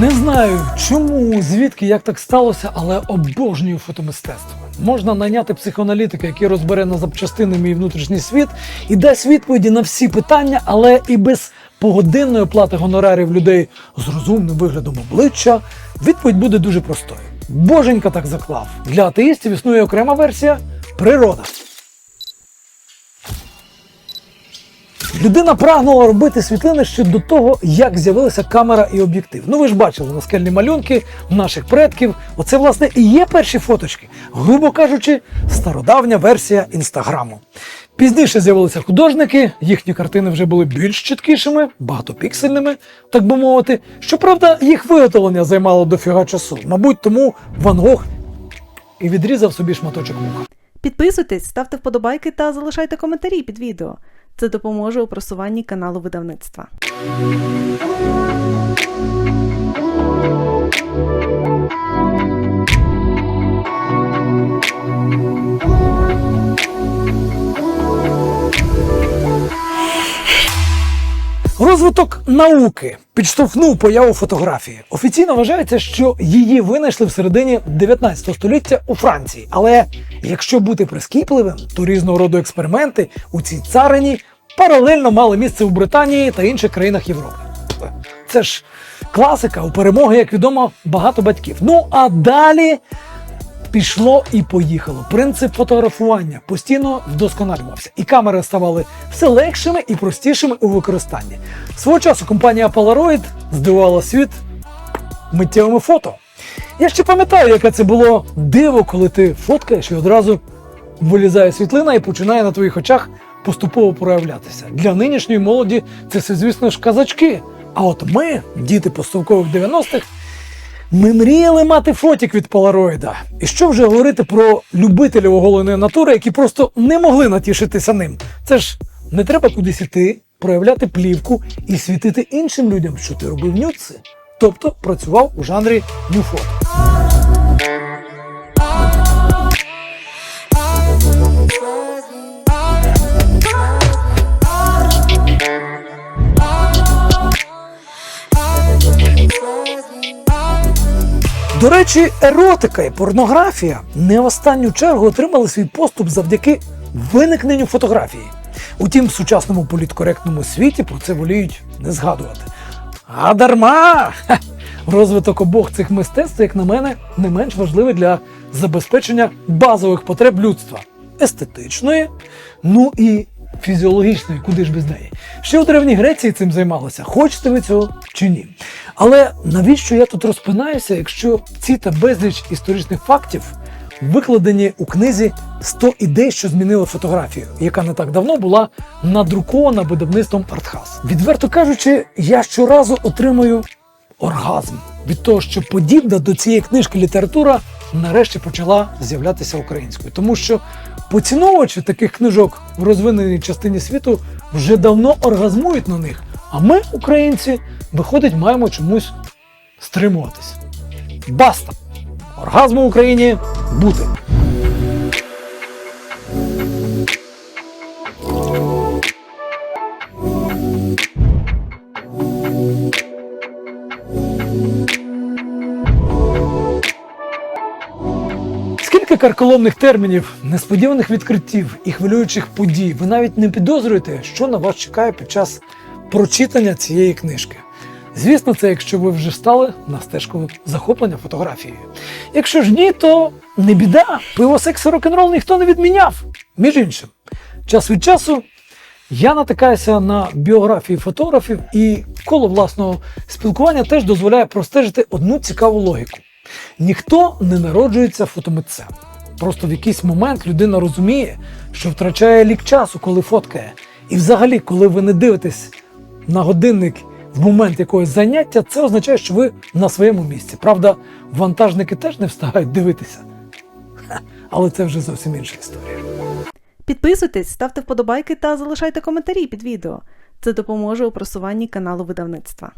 Не знаю чому, звідки, як так сталося, але обожнюю фотомистецтво. Можна найняти психоаналітика, який розбере на запчастини мій внутрішній світ і дасть відповіді на всі питання, але і без погодинної плати гонорарів людей з розумним виглядом обличчя відповідь буде дуже простою. Боженька так заклав. Для атеїстів існує окрема версія природа. Людина прагнула робити світлини ще до того, як з'явилася камера і об'єктив. Ну ви ж бачили наскельні малюнки наших предків. Оце, власне, і є перші фоточки, грубо кажучи, стародавня версія інстаграму. Пізніше з'явилися художники, їхні картини вже були більш чіткішими, багатопіксельними, так би мовити. Щоправда, їх виготовлення займало дофіга часу. Мабуть, тому Ван Гог і відрізав собі шматочок муха. Підписуйтесь, ставте вподобайки та залишайте коментарі під відео. Це допоможе у просуванні каналу видавництва. Розвиток науки підштовхнув появу фотографії. Офіційно вважається, що її винайшли в середині 19 століття у Франції. Але якщо бути прискіпливим, то різного роду експерименти у цій царині паралельно мали місце у Британії та інших країнах Європи. Це ж класика у перемоги, як відомо, багато батьків. Ну а далі пішло і поїхало. Принцип фотографування постійно вдосконалювався, і камери ставали все легшими і простішими у використанні. Свого часу компанія Polaroid здивувала світ миттєвими фото. Я ще пам'ятаю, яке це було диво, коли ти фоткаєш і одразу вилізає світлина і починає на твоїх очах поступово проявлятися. Для нинішньої молоді це все, звісно ж, казачки. А от ми, діти постовкових 90-х, ми мріяли мати фотік від полароїда. І що вже говорити про любителів оголеної натури, які просто не могли натішитися ним. Це ж не треба кудись іти, проявляти плівку і світити іншим людям, що ти робив нюци. Тобто працював у жанрі нюфото. До речі, еротика і порнографія не в останню чергу отримали свій поступ завдяки виникненню фотографії. Утім, в сучасному політкоректному світі про це воліють не згадувати. А дарма! Розвиток обох цих мистецтв, як на мене, не менш важливий для забезпечення базових потреб людства естетичної, ну і фізіологічної, куди ж без неї. Ще у Древній Греції цим займалися, хочете ви цього чи ні. Але навіщо я тут розпинаюся, якщо ці та безліч історичних фактів викладені у книзі «100 ідей, що змінили фотографію, яка не так давно була надрукована видавництвом Артхас. Відверто кажучи, я щоразу отримую оргазм від того, що подібна до цієї книжки література нарешті почала з'являтися українською, тому що поціновувачі таких книжок в розвиненій частині світу вже давно оргазмують на них. А ми, українці, виходить, маємо чомусь стримуватись. Баста! Оргазму в Україні бути! Скільки карколомних термінів, несподіваних відкриттів і хвилюючих подій, ви навіть не підозрюєте, що на вас чекає під час прочитання цієї книжки. Звісно, це якщо ви вже стали на стежку захоплення фотографією. Якщо ж ні, то не біда. Пиво, секс і рок-н-рол ніхто не відміняв. Між іншим, час від часу я натикаюся на біографії фотографів, і коло власного спілкування теж дозволяє простежити одну цікаву логіку. Ніхто не народжується фотомитцем. Просто в якийсь момент людина розуміє, що втрачає лік часу, коли фоткає. І взагалі, коли ви не дивитесь на годинник в момент якогось заняття, це означає, що ви на своєму місці. Правда, вантажники теж не встигають дивитися. Але це вже зовсім інша історія. Підписуйтесь, ставте вподобайки та залишайте коментарі під відео. Це допоможе у просуванні каналу видавництва.